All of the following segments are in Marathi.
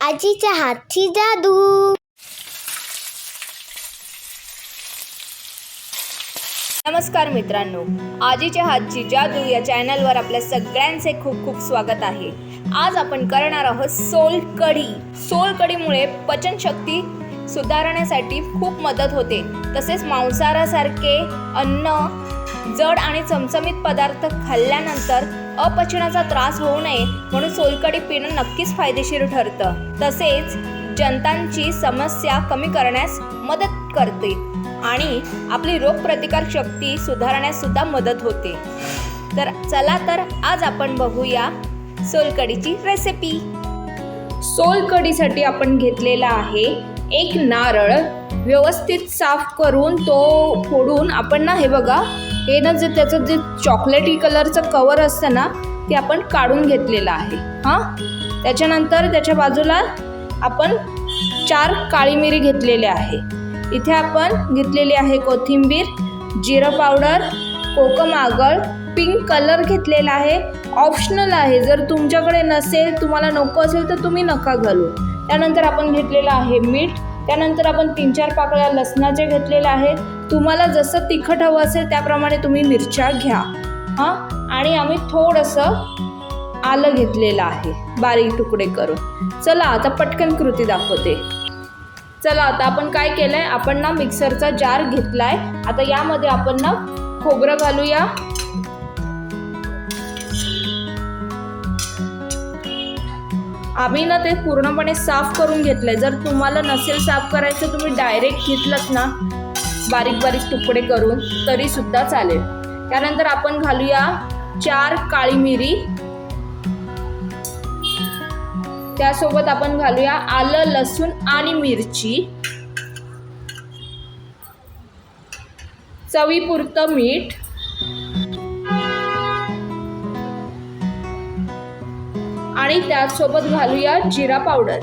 आजीच्या हातची जादू. नमस्कार मित्रांनो आजीच्या हातची जादू या चॅनलवर आपल्या सगळ्यांचे खूप खूप स्वागत आहे. आज आपण करणार आहोत सोल कढी सोल कढीमुळे पचनशक्ती सुधारण्यासाठी खूप मदत होते. तसेच मांसाहारासारखे अन्न जड आणि चमचमीत पदार्थ खाल्ल्यानंतर अपचनाचा त्रास होऊ नये म्हणून सोलकढी पिणं नक्कीच फायदेशीर ठरतं. तसेच जंतांची समस्या कमी करण्यास मदत करते आणि आपली रोगप्रतिकार शक्ती सुधारण्यास सुद्धा मदत होते. तर चला तर आज आपण बघूया सोलकढीची रेसिपी सोलकढीसाठी आपण घेतलेला आहे एक नारळ. व्यवस्थित साफ करून तो फोडून आपण ना हे बघा हे ना जे त्याचं जे चॉकलेटी कलरचं कवर असतं ना ते आपण काढून घेतलेलं आहे. हां? त्याच्यानंतर त्याच्या बाजूला आपण चार काळी मिरी घेतलेले आहे. इथे आपण घेतलेली आहे कोथिंबीर जिरं पावडर कोकम आगळ पिंक कलर घेतलेला आहे. ऑप्शनल आहे. जर तुमच्याकडे नसेल तुम्हाला नको असेल तर तुम्ही नका घालू. त्यानंतर आपण घेतलेलं आहे मीठ. त्यानंतर आपण तीन चार पाकळ्या लसणाचे घेतलेल्या आहेत. तुम्हाला जसं तिखट हवं असेल त्याप्रमाणे तुम्ही मिरच्या घ्या. हां? आणि आम्ही थोडंसं आलं घेतलेलं आहे. बारीक तुकडे करून. चला आता पटकन कृती दाखवते. चला आता आपण काय केलं आहे आपण ना मिक्सरचा जार घेतला आहे आता यामध्ये आपण ना खोबरं घालूया. आम्ही ना ते पूर्णपणे साफ करून घेतलंय. जर तुम्हाला नसेल साफ करायचं तुम्ही डायरेक्ट घेतलंत ना बारीक बारीक तुकडे करून तरी सुद्धा चालेल. त्यानंतर आपण घालूया चार काळी मिरी. त्यासोबत आपण घालूया आलं लसूण आणि मिरची. चवीपुरतं मीठ. आणि त्यासोबत घालूया जिरा पावडर.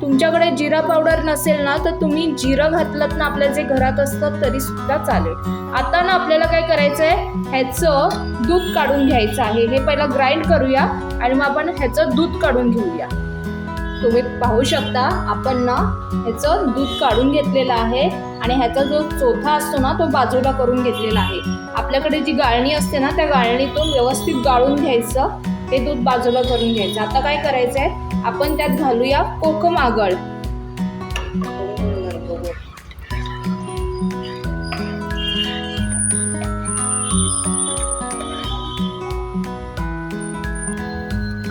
तुमच्याकडे जिरा पावडर नसेल ना तर तुम्ही जिरं घातलं ना आपल्या जे घरात असतं तरी सुद्धा चालेल. आता ना आपल्याला काय करायचं आहे ह्याचं दूध काढून घ्यायचं आहे. हे पहिला ग्राइंड करूया आणि मग आपण ह्याचं दूध काढून घेऊया. तुम्ही पाहू शकता आपण ना ह्याचं दूध काढून घेतलेलं आहे आणि ह्याचा जो चोथा असतो ना तो बाजूला करून घेतलेला आहे. आपल्याकडे जी गाळणी असते ना त्या गाळणीतून व्यवस्थित गाळून घ्यायचं ते दूध बाजूला करून घ्यायचं. आता काय करायचं आहे आपण त्यात घालूया कोकम आगळ.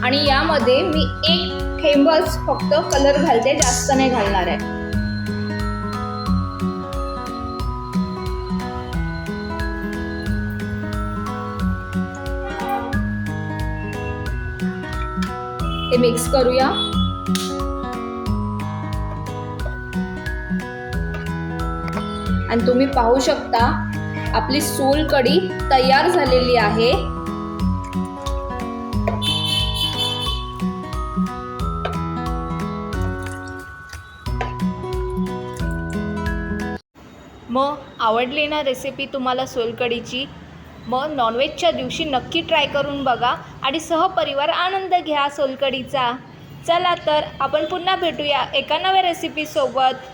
आणि यामध्ये मी एक थेंबच फक्त कलर घालते जास्त नाही घालणार आहे. हे मिक्स करूया. आणि तुम्ही पाहू शकता आपली सोलकडी तयार झालेली आहे. मग आवडली ना रेसिपी तुम्हाला सोलकढीची मग नॉनव्हेजच्या दिवशी नक्की ट्राय करून बघा आणि सहपरिवार आनंद घ्या सोलकढीचा चला तर आपण पुन्हा भेटूया एका नव्या रेसिपीसोबत